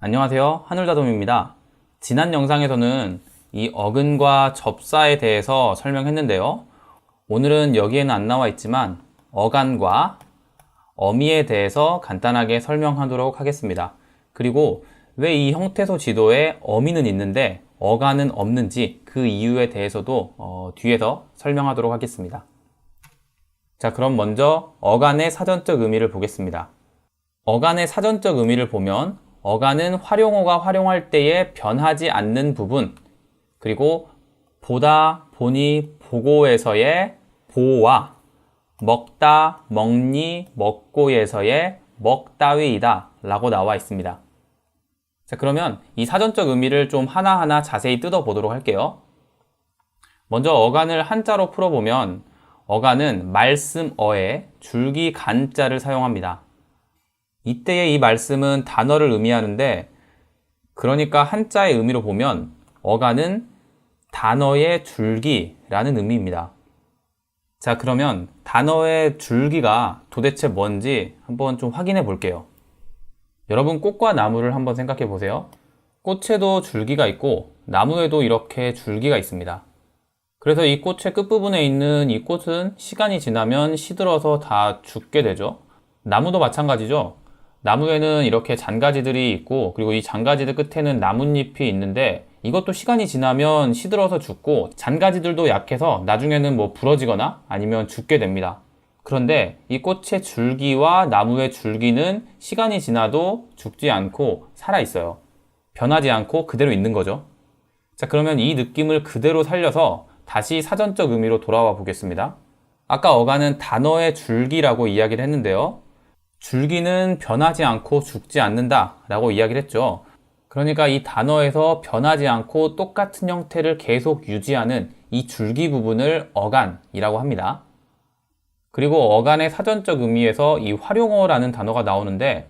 안녕하세요. 하늘다돔입니다. 지난 영상에서는 이 어근과 접사에 대해서 설명했는데요. 오늘은 여기에는 안 나와 있지만 어간과 어미에 대해서 간단하게 설명하도록 하겠습니다. 그리고 왜 이 형태소 지도에 어미는 있는데 어간은 없는지 그 이유에 대해서도 어, 뒤에서 설명하도록 하겠습니다. 자, 그럼 먼저 어간의 사전적 의미를 보겠습니다. 어간의 사전적 의미를 보면 어간은 활용어가 활용할 때에 변하지 않는 부분, 그리고 보다, 보니, 보고에서의 보와 먹다, 먹니, 먹고에서의 먹다위이다 라고 나와 있습니다. 자, 그러면 이 사전적 의미를 좀 하나하나 자세히 뜯어보도록 할게요. 먼저 어간을 한자로 풀어보면 어간은 말씀어에 줄기 간자를 사용합니다. 이때의 이 말씀은 단어를 의미하는데 그러니까 한자의 의미로 보면 어간은 단어의 줄기라는 의미입니다. 자, 그러면 단어의 줄기가 도대체 뭔지 한번 좀 확인해 볼게요. 여러분 꽃과 나무를 한번 생각해 보세요. 꽃에도 줄기가 있고 나무에도 이렇게 줄기가 있습니다. 그래서 이 꽃의 끝부분에 있는 이 꽃은 시간이 지나면 시들어서 다 죽게 되죠. 나무도 마찬가지죠. 나무에는 이렇게 잔가지들이 있고 그리고 이 잔가지들 끝에는 나뭇잎이 있는데 이것도 시간이 지나면 시들어서 죽고 잔가지들도 약해서 나중에는 뭐 부러지거나 아니면 죽게 됩니다. 그런데 이 꽃의 줄기와 나무의 줄기는 시간이 지나도 죽지 않고 살아 있어요. 변하지 않고 그대로 있는 거죠. 자, 그러면 이 느낌을 그대로 살려서 다시 사전적 의미로 돌아와 보겠습니다. 아까 어간은 단어의 줄기라고 이야기를 했는데요. 줄기는 변하지 않고 죽지 않는다 라고 이야기를 했죠. 그러니까 이 단어에서 변하지 않고 똑같은 형태를 계속 유지하는 이 줄기 부분을 어간이라고 합니다. 그리고 어간의 사전적 의미에서 이 활용어라는 단어가 나오는데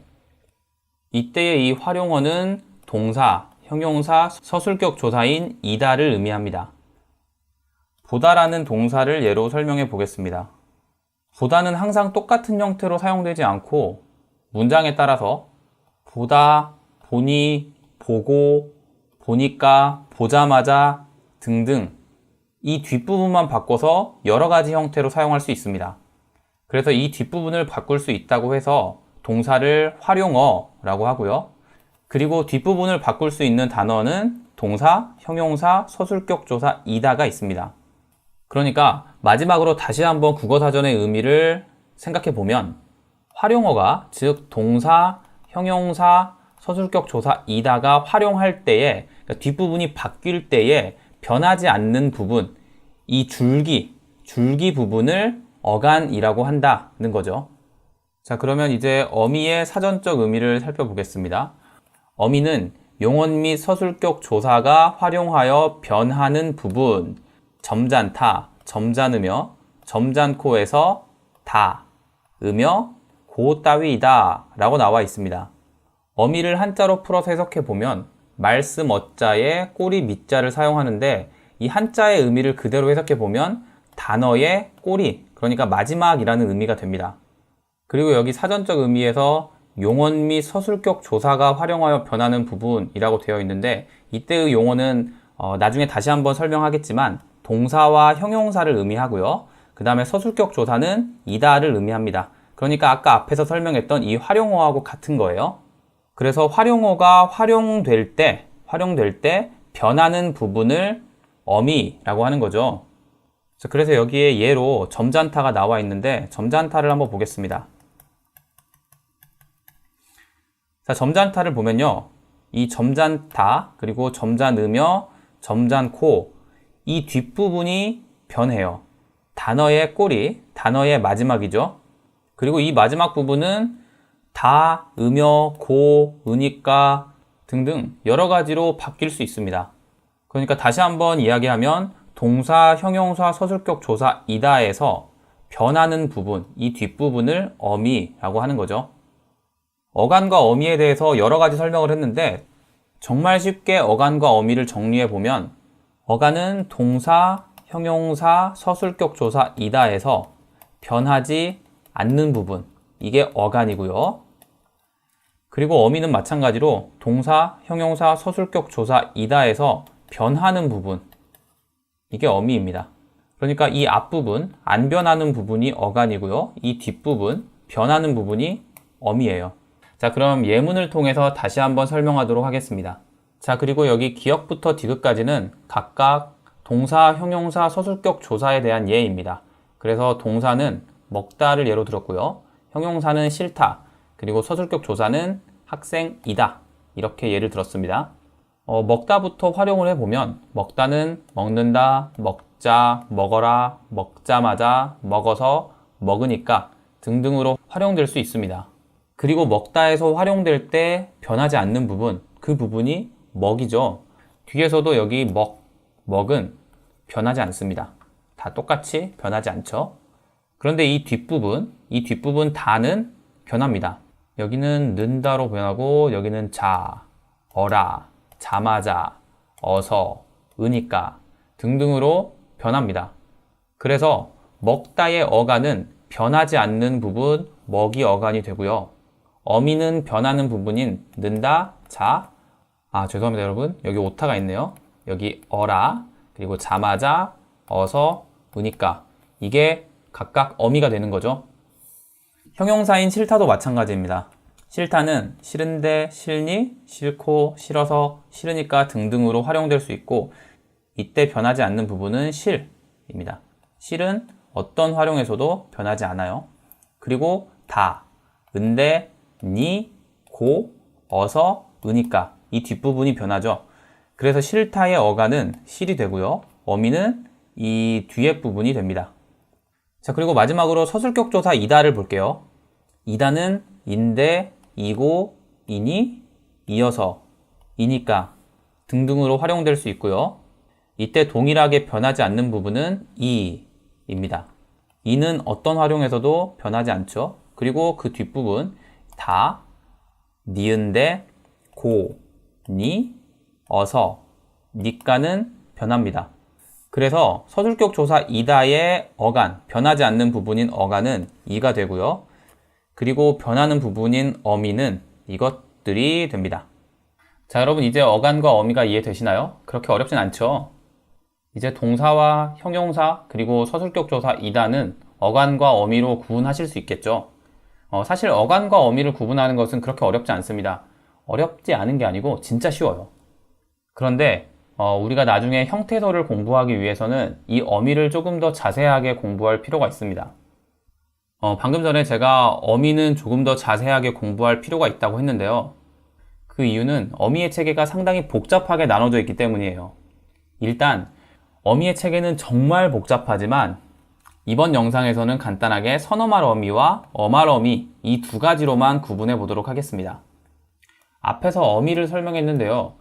이때의 이 활용어는 동사, 형용사, 서술격 조사인 이다를 의미합니다. 보다라는 동사를 예로 설명해 보겠습니다. 보다는 항상 똑같은 형태로 사용되지 않고 문장에 따라서 보다, 보니, 보고, 보니까, 보자마자 등등 이 뒷부분만 바꿔서 여러 가지 형태로 사용할 수 있습니다. 그래서 이 뒷부분을 바꿀 수 있다고 해서 동사를 활용어라고 하고요. 그리고 뒷부분을 바꿀 수 있는 단어는 동사, 형용사, 서술격 조사 이다가 있습니다. 그러니까 마지막으로 다시 한번 국어사전의 의미를 생각해 보면 활용어가 즉 동사, 형용사, 서술격 조사 이다가 활용할 때에 그러니까 뒷부분이 바뀔 때에 변하지 않는 부분 이 줄기 줄기 부분을 어간이라고 한다는 거죠. 자 그러면 이제 어미의 사전적 의미를 살펴보겠습니다. 어미는 용언 및 서술격 조사가 활용하여 변하는 부분 점잖다, 점잖으며, 점잖고에서 다, 으며, 고 따위이다 라고 나와 있습니다. 어미를 한자로 풀어서 해석해 보면 말씀 어자에 꼬리 밑자를 사용하는데 이 한자의 의미를 그대로 해석해 보면 단어의 꼬리, 그러니까 마지막이라는 의미가 됩니다. 그리고 여기 사전적 의미에서 용언 및 서술격 조사가 활용하여 변하는 부분이라고 되어 있는데 이때의 용어는 어, 나중에 다시 한번 설명하겠지만 동사와 형용사를 의미하고요. 그 다음에 서술격 조사는 이다를 의미합니다. 그러니까 아까 앞에서 설명했던 이 활용어하고 같은 거예요. 그래서 활용어가 활용될 때, 활용될 때 변하는 부분을 어미라고 하는 거죠. 그래서 여기에 예로 점잔타가 나와 있는데 점잔타를 한번 보겠습니다. 자, 점잔타를 보면요. 이 점잔타, 그리고 점잔으며, 점잔코, 이 뒷부분이 변해요. 단어의 꼬리, 단어의 마지막이죠. 그리고 이 마지막 부분은 다, 음여, 고, 으니까 등등 여러 가지로 바뀔 수 있습니다. 그러니까 다시 한번 이야기하면 동사, 형용사, 서술격 조사 이다에서 변하는 부분, 이 뒷부분을 어미라고 하는 거죠. 어간과 어미에 대해서 여러 가지 설명을 했는데 정말 쉽게 어간과 어미를 정리해 보면 어간은 동사, 형용사, 서술격 조사 이다에서 변하지 않는 부분, 이게 어간이고요. 그리고 어미는 마찬가지로 동사, 형용사, 서술격 조사 이다에서 변하는 부분 이게 어미입니다. 그러니까 이 앞부분 안 변하는 부분이 어간이고요. 이 뒷부분 변하는 부분이 어미예요. 자, 그럼 예문을 통해서 다시 한번 설명하도록 하겠습니다. 자, 그리고 여기 기역부터 디귿까지는 각각 동사, 형용사, 서술격 조사에 대한 예입니다. 그래서 동사는 먹다를 예로 들었고요. 형용사는 싫다. 그리고 서술격 조사는 학생이다. 이렇게 예를 들었습니다. 어, 먹다부터 활용을 해보면 먹다는 먹는다, 먹자, 먹어라, 먹자마자, 먹어서, 먹으니까 등등으로 활용될 수 있습니다. 그리고 먹다에서 활용될 때 변하지 않는 부분, 그 부분이 먹이죠. 뒤에서도 여기 먹, 먹은 변하지 않습니다. 다 똑같이 변하지 않죠. 그런데 이 뒷부분, 이 뒷부분 다는 변합니다. 여기는 는다로 변하고 여기는 자, 어라, 자마자, 어서, 으니까 등등으로 변합니다. 그래서 먹다의 어간은 변하지 않는 부분 먹이 어간이 되고요. 어미는 변하는 부분인 는다, 자, 아 죄송합니다 여러분 여기 오타가 있네요. 여기 어라 그리고 자마자, 어서, 으니까 이게 각각 어미가 되는 거죠. 형용사인 싫다도 마찬가지입니다. 싫다는 싫은데 싫니, 싫고, 싫어서, 싫으니까 등등으로 활용될 수 있고 이때 변하지 않는 부분은 실입니다. 실은 어떤 활용에서도 변하지 않아요. 그리고 다, 은데, 니, 고, 어서, 으니까 이 뒷부분이 변하죠. 그래서 싫다의 어간은 실이 되고요. 어미는 이 뒤에 부분이 됩니다. 자, 그리고 마지막으로 서술격 조사 이다를 볼게요. 이다는 인데, 이고, 이니, 이어서, 이니까 등등으로 활용될 수 있고요. 이때 동일하게 변하지 않는 부분은 이입니다. 이는 어떤 활용에서도 변하지 않죠. 그리고 그 뒷부분 다, 니은데, 고, 니, 어서, 니까는 변합니다. 그래서 서술격 조사 이다의 어간, 변하지 않는 부분인 어간은 이가 되고요. 그리고 변하는 부분인 어미는 이것들이 됩니다. 자, 여러분 이제 어간과 어미가 이해되시나요? 그렇게 어렵진 않죠? 이제 동사와 형용사 그리고 서술격 조사 이다는 어간과 어미로 구분하실 수 있겠죠? 어, 사실 어간과 어미를 구분하는 것은 그렇게 어렵지 않습니다. 어렵지 않은 게 아니고 진짜 쉬워요. 그런데 어, 우리가 나중에 형태소를 공부하기 위해서는 이 어미를 조금 더 자세하게 공부할 필요가 있습니다. 어, 방금 전에 제가 어미는 조금 더 자세하게 공부할 필요가 있다고 했는데요. 그 이유는 어미의 체계가 상당히 복잡하게 나눠져 있기 때문이에요. 일단 어미의 체계는 정말 복잡하지만 이번 영상에서는 간단하게 선어말 어미와 어말 어미 이 두 가지로만 구분해 보도록 하겠습니다. 앞에서 어미를 설명했는데요.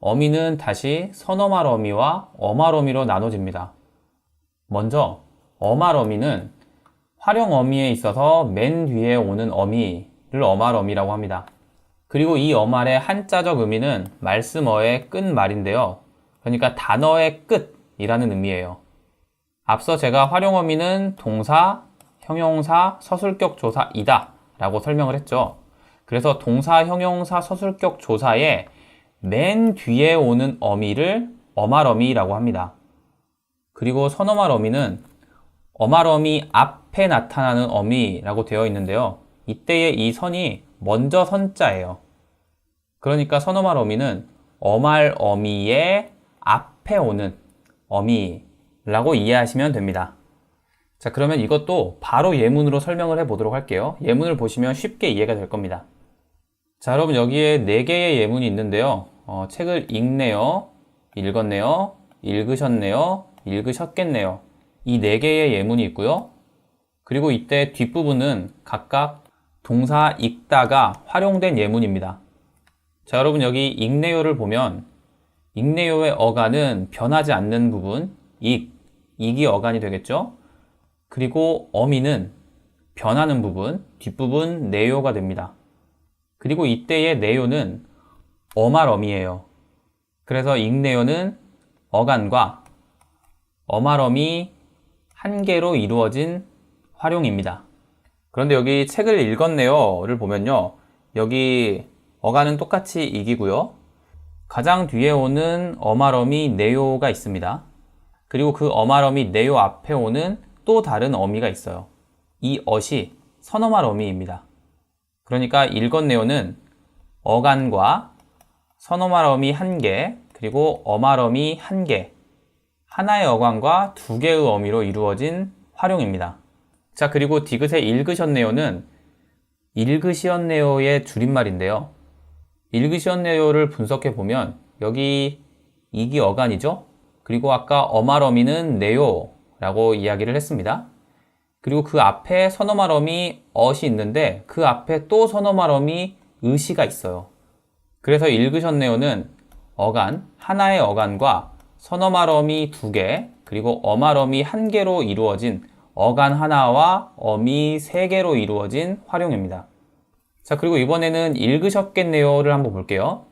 어미는 다시 선어말 어미와 어말 어미로 나눠집니다. 먼저 어말 어미는 활용 어미에 있어서 맨 뒤에 오는 어미를 어말 어미라고 합니다. 그리고 이 어말의 한자적 의미는 말씀어의 끝말인데요. 그러니까 단어의 끝이라는 의미예요. 앞서 제가 활용 어미는 동사, 형용사, 서술격 조사 이다 라고 설명을 했죠. 그래서 동사, 형용사, 서술격 조사에 맨 뒤에 오는 어미를 어말어미라고 합니다. 그리고 선어말어미는 어말어미 앞에 나타나는 어미라고 되어 있는데요. 이때의 이 선이 먼저 선자예요. 그러니까 선어말어미는 어말어미의 앞에 오는 어미라고 이해하시면 됩니다. 자, 그러면 이것도 바로 예문으로 설명을 해 보도록 할게요. 예문을 보시면 쉽게 이해가 될 겁니다. 자, 여러분 여기에 4개의 예문이 있는데요. 어, 책을 읽네요. 읽었네요. 읽으셨네요. 읽으셨겠네요. 이 4개의 예문이 있고요. 그리고 이때 뒷부분은 각각 동사 읽다가 활용된 예문입니다. 자, 여러분 여기 읽네요를 보면 읽네요의 어간은 변하지 않는 부분, 읽, 읽이 어간이 되겠죠? 그리고 어미는 변하는 부분, 뒷부분 네요가 됩니다. 그리고 이때의 네요는 어말어미예요. 그래서 읽네요는 어간과 어말어미 한 개로 이루어진 활용입니다. 그런데 여기 책을 읽었네요를 보면요. 여기 어간은 똑같이 이기고요. 가장 뒤에 오는 어마러미 네요가 있습니다. 그리고 그 어마러미 네요 앞에 오는 또 다른 어미가 있어요. 이 어시 선어말 어미입니다. 그러니까 읽었네요는 어간과 선어말어미 한 개, 그리고 어말어미 한 개, 하나의 어간과 두 개의 어미로 이루어진 활용입니다. 자, 그리고 디귿에 읽으셨네요는 읽으시었네요의 줄임말인데요. 읽으시었네요를 분석해 보면 여기 이기 어간이죠? 그리고 아까 어말어미는 네요라고 이야기를 했습니다. 그리고 그 앞에 선어말어미 엇이 있는데 그 앞에 또 선어말어미 의시가 있어요. 그래서 읽으셨네요는 어간, 하나의 어간과 선어말어미 두 개, 그리고 어말어미 한 개로 이루어진 어간 하나와 어미 세 개로 이루어진 활용입니다. 자, 그리고 이번에는 읽으셨겠네요를 한번 볼게요.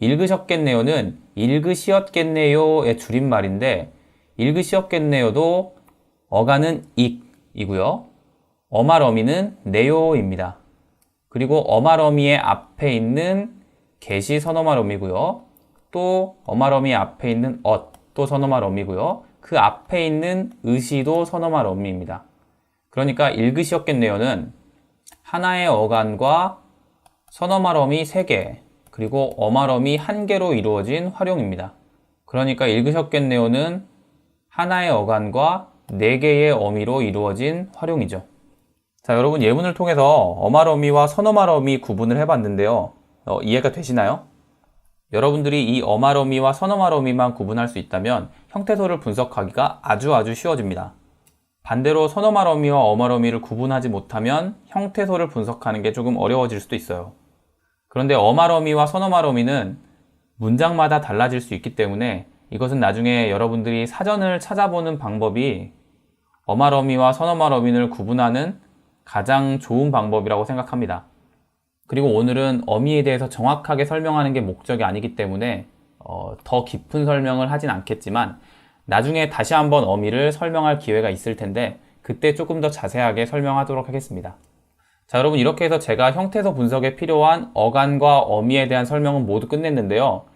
읽으셨겠네요는 읽으시었겠네요의 줄임말인데 읽으시었겠네요도 어간은 익 이고요. 어말어미는 네요입니다. 그리고 어말어미의 앞에 있는 게시 선어말어미고요. 또 어말어미 앞에 있는 엇, 또 선어말어미고요. 그 앞에 있는 의시도 선어말어미입니다. 그러니까 읽으시었겠네요는 하나의 어간과 선어말어미 3개, 그리고 어말어미 1개로 이루어진 활용입니다. 그러니까 읽으셨겠네요는 하나의 어간과 4개의 어미로 이루어진 활용이죠. 자, 여러분 예문을 통해서 어말어미와 선어말어미 구분을 해봤는데요. 어, 이해가 되시나요? 여러분들이 이 어말어미와 선어말어미만 구분할 수 있다면 형태소를 분석하기가 아주 아주 쉬워집니다. 반대로 선어말어미와 어말어미를 구분하지 못하면 형태소를 분석하는 게 조금 어려워질 수도 있어요. 그런데 어말어미와 선어말어미는 문장마다 달라질 수 있기 때문에 이것은 나중에 여러분들이 사전을 찾아보는 방법이 어말어미와 선어말어미를 구분하는 가장 좋은 방법이라고 생각합니다. 그리고 오늘은 어미에 대해서 정확하게 설명하는 게 목적이 아니기 때문에 어, 더 깊은 설명을 하진 않겠지만 나중에 다시 한번 어미를 설명할 기회가 있을 텐데 그때 조금 더 자세하게 설명하도록 하겠습니다. 자, 여러분 이렇게 해서 제가 형태소 분석에 필요한 어간과 어미에 대한 설명은 모두 끝냈는데요.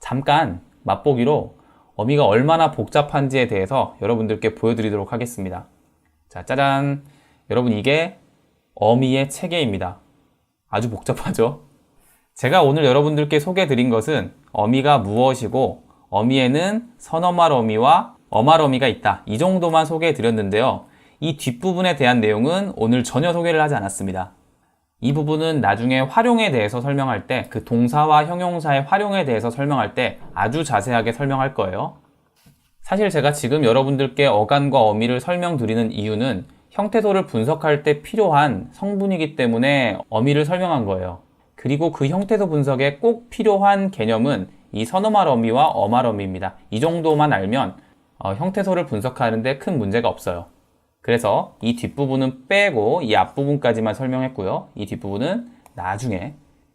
잠깐 맛보기로 어미가 얼마나 복잡한지에 대해서 여러분들께 보여드리도록 하겠습니다. 자, 짜잔. 여러분 이게 어미의 체계입니다. 아주 복잡하죠? 제가 오늘 여러분들께 소개해드린 것은 어미가 무엇이고 어미에는 선어말 어미와 어말 어미가 있다. 이 정도만 소개해드렸는데요. 이 뒷부분에 대한 내용은 오늘 전혀 소개를 하지 않았습니다. 이 부분은 나중에 활용에 대해서 설명할 때 그 동사와 형용사의 활용에 대해서 설명할 때 아주 자세하게 설명할 거예요. 사실 제가 지금 여러분들께 어간과 어미를 설명드리는 이유는 형태소를 분석할 때 필요한 성분이기 때문에 어미를 설명한 거예요. 그리고 그 형태소 분석에 꼭 필요한 개념은 이 선어말 어미와 어말 어미입니다. 이 정도만 알면 어, 형태소를 분석하는데 큰 문제가 없어요. 그래서 이 뒷부분은 빼고 이 앞부분까지만 설명했고요. 이 뒷부분은 나중에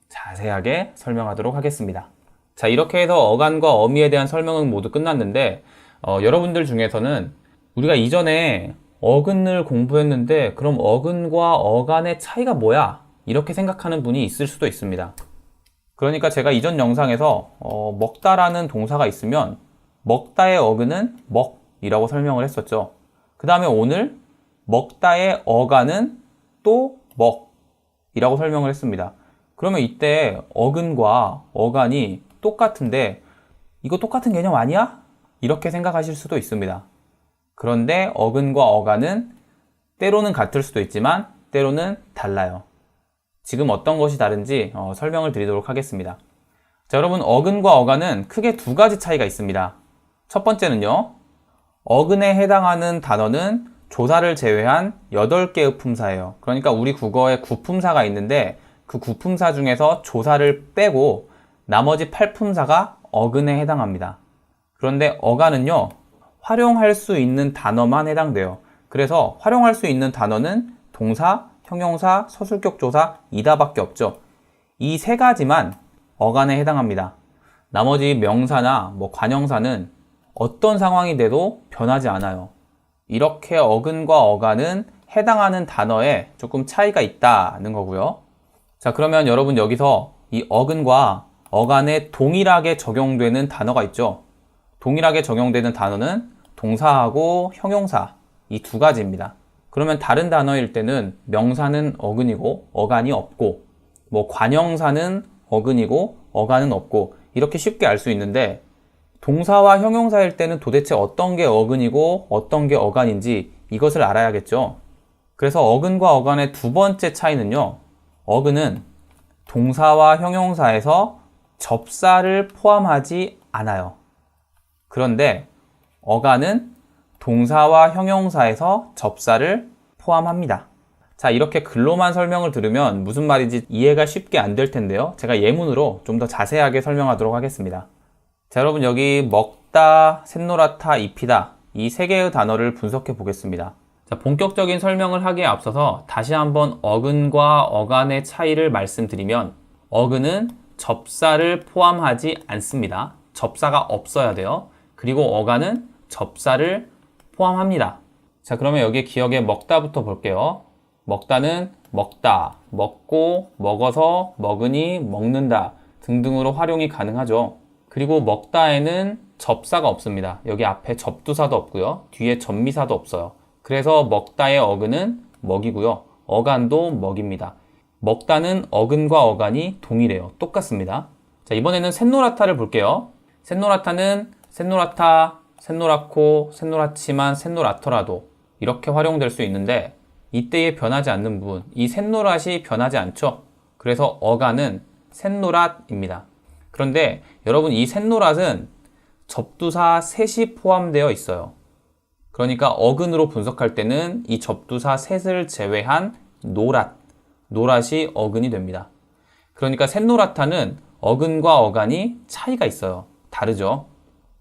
자세하게 설명하도록 하겠습니다. 자, 이렇게 해서 어간과 어미에 대한 설명은 모두 끝났는데 어, 여러분들 중에서는 우리가 이전에 어근을 공부했는데 그럼 어근과 어간의 차이가 뭐야? 이렇게 생각하는 분이 있을 수도 있습니다. 그러니까 제가 이전 영상에서 어, 먹다라는 동사가 있으면 먹다의 어근은 먹이라고 설명을 했었죠. 그 다음에 오늘 먹다의 어간은 또 먹이라고 설명을 했습니다. 그러면 이때 어근과 어간이 똑같은데 이거 똑같은 개념 아니야? 이렇게 생각하실 수도 있습니다. 그런데 어근과 어간은 때로는 같을 수도 있지만 때로는 달라요. 지금 어떤 것이 다른지 어, 설명을 드리도록 하겠습니다. 자, 여러분 어근과 어간은 크게 두 가지 차이가 있습니다. 첫 번째는요. 어근에 해당하는 단어는 조사를 제외한 8개의 품사예요. 그러니까 우리 국어에 구품사가 있는데 그 구품사 중에서 조사를 빼고 나머지 8품사가 어근에 해당합니다. 그런데 어간은요. 활용할 수 있는 단어만 해당돼요. 그래서 활용할 수 있는 단어는 동사, 형용사, 서술격 조사, 이다밖에 없죠. 이 세 가지만 어간에 해당합니다. 나머지 명사나 뭐 관형사는 어떤 상황이 돼도 변하지 않아요. 이렇게 어근과 어간은 해당하는 단어에 조금 차이가 있다는 거고요. 자, 그러면 여러분 여기서 이 어근과 어간에 동일하게 적용되는 단어가 있죠. 동일하게 적용되는 단어는 동사하고 형용사 이 두 가지입니다. 그러면 다른 단어일 때는 명사는 어근이고 어간이 없고 뭐 관형사는 어근이고 어간은 없고 이렇게 쉽게 알 수 있는데 동사와 형용사일 때는 도대체 어떤 게 어근이고 어떤 게 어간인지 이것을 알아야겠죠. 그래서 어근과 어간의 두 번째 차이는요. 어근은 동사와 형용사에서 접사를 포함하지 않아요. 그런데 어간은 동사와 형용사에서 접사를 포함합니다. 자, 이렇게 글로만 설명을 들으면 무슨 말인지 이해가 쉽게 안 될 텐데요. 제가 예문으로 좀 더 자세하게 설명하도록 하겠습니다. 자, 여러분 여기 먹다, 샛노랗다, 입히다 이 세 개의 단어를 분석해 보겠습니다. 자, 본격적인 설명을 하기에 앞서서 다시 한번 어근과 어간의 차이를 말씀드리면 어근은 접사를 포함하지 않습니다. 접사가 없어야 돼요. 그리고 어간은 접사를 포함합니다. 자, 그러면 여기 기억에 먹다부터 볼게요. 먹다는 먹다, 먹고, 먹어서, 먹으니, 먹는다 등등으로 활용이 가능하죠. 그리고 먹다에는 접사가 없습니다. 여기 앞에 접두사도 없고요. 뒤에 접미사도 없어요. 그래서 먹다의 어근은 먹이고요. 어간도 먹입니다. 먹다는 어근과 어간이 동일해요. 똑같습니다. 자, 이번에는 샛노랗다를 볼게요. 샛노랗다는 샛노랗다, 샛노랗고, 샛노랗지만, 샛노랗더라도 이렇게 활용될 수 있는데 이때에 변하지 않는 부분, 이 샛노랗이 변하지 않죠? 그래서 어간은 샛노랗입니다. 그런데 여러분 이 샛노랗은 접두사 셋이 포함되어 있어요. 그러니까 어근으로 분석할 때는 이 접두사 셋을 제외한 노랏, 노랏이 어근이 됩니다. 그러니까 샛노랗다는 어근과 어간이 차이가 있어요. 다르죠?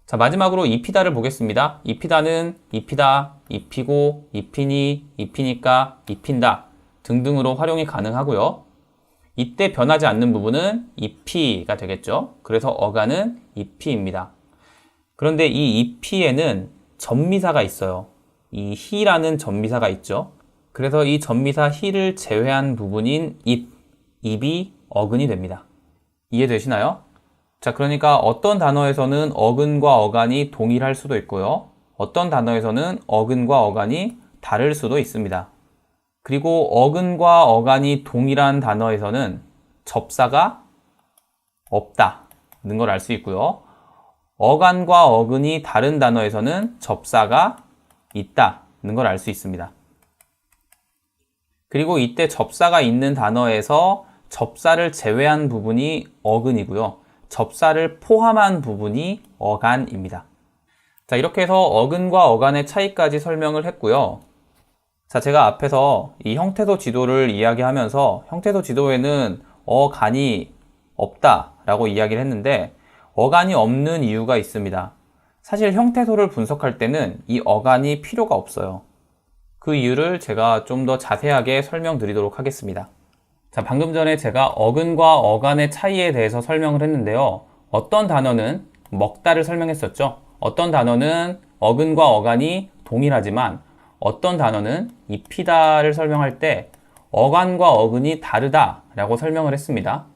자, 마지막으로 입히다를 보겠습니다. 입히다는 입히다, 입히고, 입히니, 입히니까, 입힌다 등등으로 활용이 가능하고요. 이때 변하지 않는 부분은 입히가 되겠죠. 그래서 어간은 입히입니다. 그런데 이 입히에는 전미사가 있어요. 이 히라는 전미사가 있죠. 그래서 이 전미사 히를 제외한 부분인 입, 입이 어근이 됩니다. 이해되시나요? 자, 그러니까 어떤 단어에서는 어근과 어간이 동일할 수도 있고요. 어떤 단어에서는 어근과 어간이 다를 수도 있습니다. 그리고 어근과 어간이 동일한 단어에서는 접사가 없다는 걸 알 수 있고요. 어간과 어근이 다른 단어에서는 접사가 있다는 걸 알 수 있습니다. 그리고 이때 접사가 있는 단어에서 접사를 제외한 부분이 어근이고요. 접사를 포함한 부분이 어간입니다. 자, 이렇게 해서 어근과 어간의 차이까지 설명을 했고요. 자, 제가 앞에서 이 형태소 지도를 이야기하면서 형태소 지도에는 어간이 없다라고 이야기를 했는데 어간이 없는 이유가 있습니다. 사실 형태소를 분석할 때는 이 어간이 필요가 없어요. 그 이유를 제가 좀 더 자세하게 설명드리도록 하겠습니다. 자, 방금 전에 제가 어근과 어간의 차이에 대해서 설명을 했는데요. 어떤 단어는 먹다를 설명했었죠. 어떤 단어는 어근과 어간이 동일하지만 어떤 단어는 입히다를 설명할 때 어간과 어근이 다르다라고 설명을 했습니다.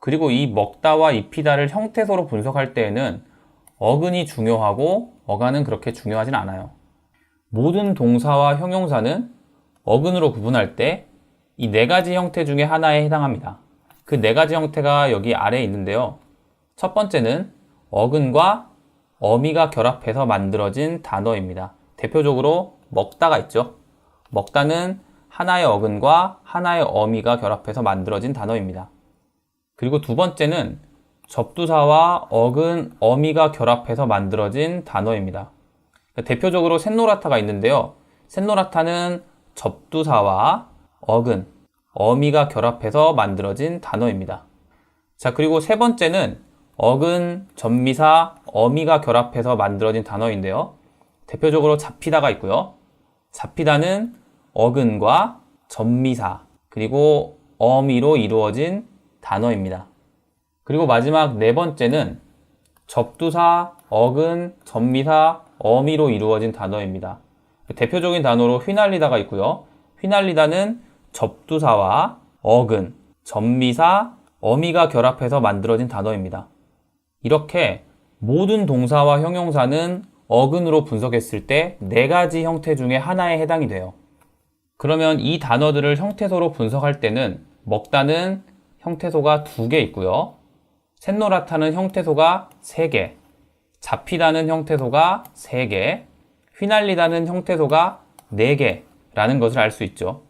그리고 이 먹다와 입히다를 형태소로 분석할 때에는 어근이 중요하고 어간은 그렇게 중요하진 않아요. 모든 동사와 형용사는 어근으로 구분할 때 이 네 가지 형태 중에 하나에 해당합니다. 그 네 가지 형태가 여기 아래에 있는데요. 첫 번째는 어근과 어미가 결합해서 만들어진 단어입니다. 대표적으로 먹다가 있죠. 먹다는 하나의 어근과 하나의 어미가 결합해서 만들어진 단어입니다. 그리고 두 번째는 접두사와 어근, 어미가 결합해서 만들어진 단어입니다. 대표적으로 샛노랗다가 있는데요. 샛노랗다는 접두사와 어근, 어미가 결합해서 만들어진 단어입니다. 자, 그리고 세 번째는 어근, 전미사, 어미가 결합해서 만들어진 단어인데요. 대표적으로 잡히다가 있고요. 잡히다는 어근과 전미사, 그리고 어미로 이루어진 단어입니다. 그리고 마지막 네 번째는 접두사, 어근, 전미사, 어미로 이루어진 단어입니다. 대표적인 단어로 휘날리다가 있고요. 휘날리다는 접두사와 어근, 전미사, 어미가 결합해서 만들어진 단어입니다. 이렇게 모든 동사와 형용사는 어근으로 분석했을 때 네 가지 형태 중에 하나에 해당이 돼요. 그러면 이 단어들을 형태소로 분석할 때는 먹다는 형태소가 두 개 있고요. 샛노랗다는 형태소가 세 개, 잡히다는 형태소가 세 개, 휘날리다는 형태소가 네 개라는 것을 알 수 있죠.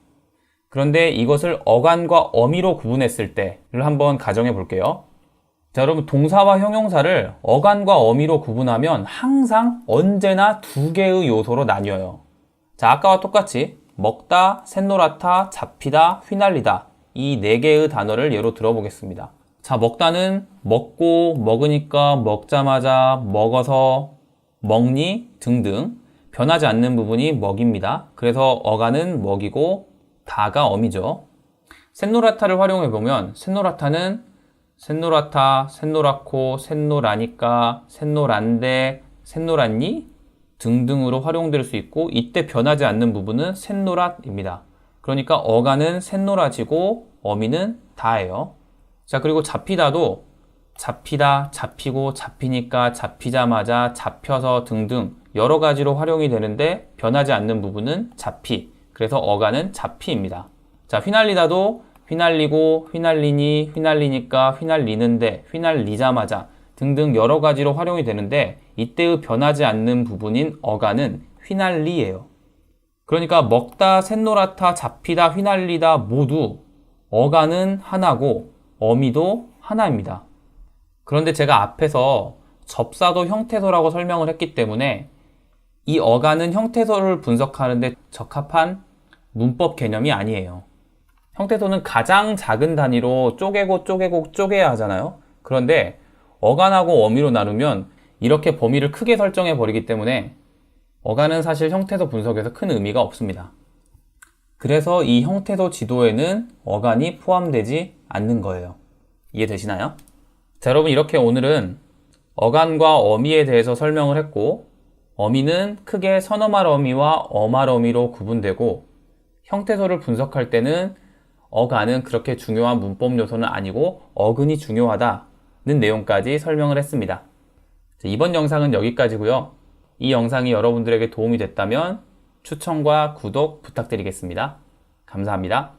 그런데 이것을 어간과 어미로 구분했을 때를 한번 가정해 볼게요. 자, 여러분 동사와 형용사를 어간과 어미로 구분하면 항상 언제나 두 개의 요소로 나뉘어요. 자, 아까와 똑같이 먹다, 샛노랗다, 잡히다, 휘날리다 이 네 개의 단어를 예로 들어보겠습니다. 자, 먹다는 먹고, 먹으니까, 먹자마자, 먹어서, 먹니 등등 변하지 않는 부분이 먹입니다. 그래서 어간은 먹이고 다가 어미죠. 샛노랗다를 활용해 보면 샛노랗다는 샛노랗다, 샛노랗고, 샛노라니까, 샛노란데, 샛노랗니 등등으로 활용될 수 있고 이때 변하지 않는 부분은 샛노랗입니다. 그러니까 어간은 샛노라지고 어미는 다예요. 자, 그리고 잡히다도 잡히다, 잡히고, 잡히니까, 잡히자마자, 잡혀서 등등 여러 가지로 활용이 되는데 변하지 않는 부분은 잡히. 그래서 어간은 잡히입니다. 자, 휘날리다도 휘날리고, 휘날리니, 휘날리니까, 휘날리는데, 휘날리자마자 등등 여러 가지로 활용이 되는데 이때의 변하지 않는 부분인 어간은 휘날리예요. 그러니까 먹다, 샛노랗다, 잡히다, 휘날리다 모두 어간은 하나고 어미도 하나입니다. 그런데 제가 앞에서 접사도 형태소라고 설명을 했기 때문에 이 어간은 형태소를 분석하는데 적합한 문법 개념이 아니에요. 형태소는 가장 작은 단위로 쪼개고 쪼개고 쪼개야 하잖아요. 그런데 어간하고 어미로 나누면 이렇게 범위를 크게 설정해 버리기 때문에 어간은 사실 형태소 분석에서 큰 의미가 없습니다. 그래서 이 형태소 지도에는 어간이 포함되지 않는 거예요. 이해되시나요? 자, 여러분 이렇게 오늘은 어간과 어미에 대해서 설명을 했고 어미는 크게 선어말 어미와 어말 어미로 구분되고 형태소를 분석할 때는 어간은 그렇게 중요한 문법 요소는 아니고 어근이 중요하다는 내용까지 설명을 했습니다. 자, 이번 영상은 여기까지고요. 이 영상이 여러분들에게 도움이 됐다면 추천과 구독 부탁드리겠습니다. 감사합니다.